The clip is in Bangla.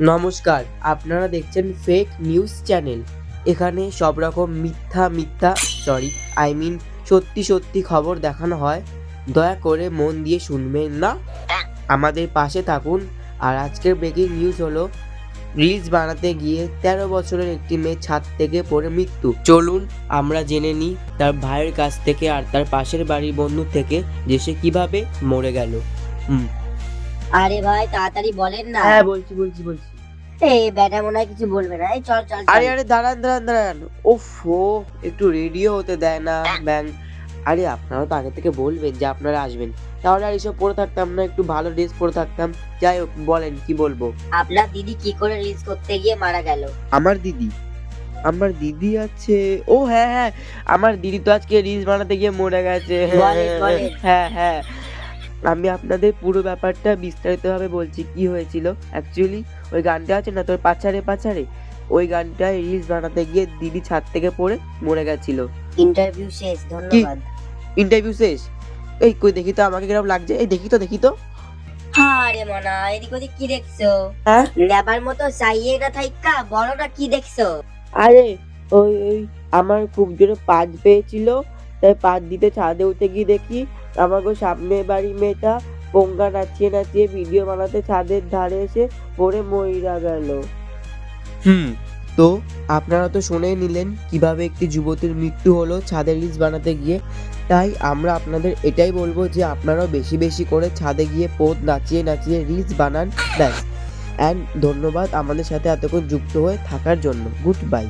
নমস্কার, আপনারা দেখছেন ফেক নিউজ চ্যানেল এখানে সব রকম মিথ্যা মিথ্যা সরি আই মিন সত্যি সত্যি খবর দেখানো হয়। দয়া করে মন দিয়ে শুনবেন না। আমাদের পাশে থাকুন। আর আজকের ব্রেকিং নিউজ হলো রিলস বানাতে গিয়ে তেরো বছরের একটি মেয়ে ছাদ থেকে পড়ে মৃত্যু। চলুন, আমরা জেনে নিই তার ভাইয়ের কাছ থেকে আর তার পাশের বাড়ির বন্ধু থেকে যে সে কীভাবে মরে গেল। হুম আরে ভাই তাড়াতাড়ি বলেন না। হ্যাঁ বলছি বলছি বলছি। এই ব্যাটা মনে হয় কিছু বলবে না। এই চল চল। আরে আরে দাঁড়ান দাঁড়ান দাঁড়ান। ওফ একটু রেডিও হতে দেয় না ব্যাং। আরে আপনারা তো আগে থেকে বলবেন যে আপনারা আসবেন। তাহলে আর এসব পরে থাকতাম না একটু ভালো ড্রেস পরে থাকতাম। যাই হোক বলেন কি বলব? আপনার দিদি কি করে রিলস করতে গিয়ে মারা গেল? আমার দিদি? আমার দিদি আছে ও হ্যাঁ হ্যাঁ। আমার দিদি তো আজকে রিলস বানাতে গিয়ে মরে গেছে। হ্যাঁ হ্যাঁ। আমি আপনাদের পুরো ব্যাপারটা বিস্তারিতভাবে বলছি কি হয়েছিল। অ্যাকচুয়ালি ওই গানটা আছে না তোর পাচারে পাচারে ওই গানটায় রিলস বানাতে গিয়ে দিদি ছাদ থেকে পড়ে মরে গেছিল। ইন্টারভিউ শেষ ধন্যবাদ। ইন্টারভিউ শেষ? এই কই দেখি তো আমাকে কীরকম লাগছে? এই দেখি তো দেখি তো। আরে মনা এদিক ওদিক কি দেখছ? হ্যাঁ? নেবার মতো চাইয়ে না থাইকা বড়টা কি দেখছ? আরে ওই ওই আমার খুব জোরে পাঁচ পেয়েছিল তাই পাঁচ দিতে ছাদে উঠে গিয়ে দেখি আমাকে সামনে বাড়ি মেয়েটা পোঙ্গা নাচিয়ে নাচিয়ে ভিডিও বানাতে ছাদের ধারে এসে পড়ে মইরা গেল। হুম, তো আপনারা তো শুনেই নিলেন কীভাবে একটি যুবতীর মৃত্যু হলো ছাদের রিলস বানাতে গিয়ে। তাই আমরা আপনাদের এটাই বলব যে আপনারাও বেশি বেশি করে ছাদে গিয়ে পোদ নাচিয়ে নাচিয়ে রিলস বানান, ব্যাস। অ্যান্ড ধন্যবাদ আমাদের সাথে এতক্ষণ যুক্ত হয়ে থাকার জন্য। Good bye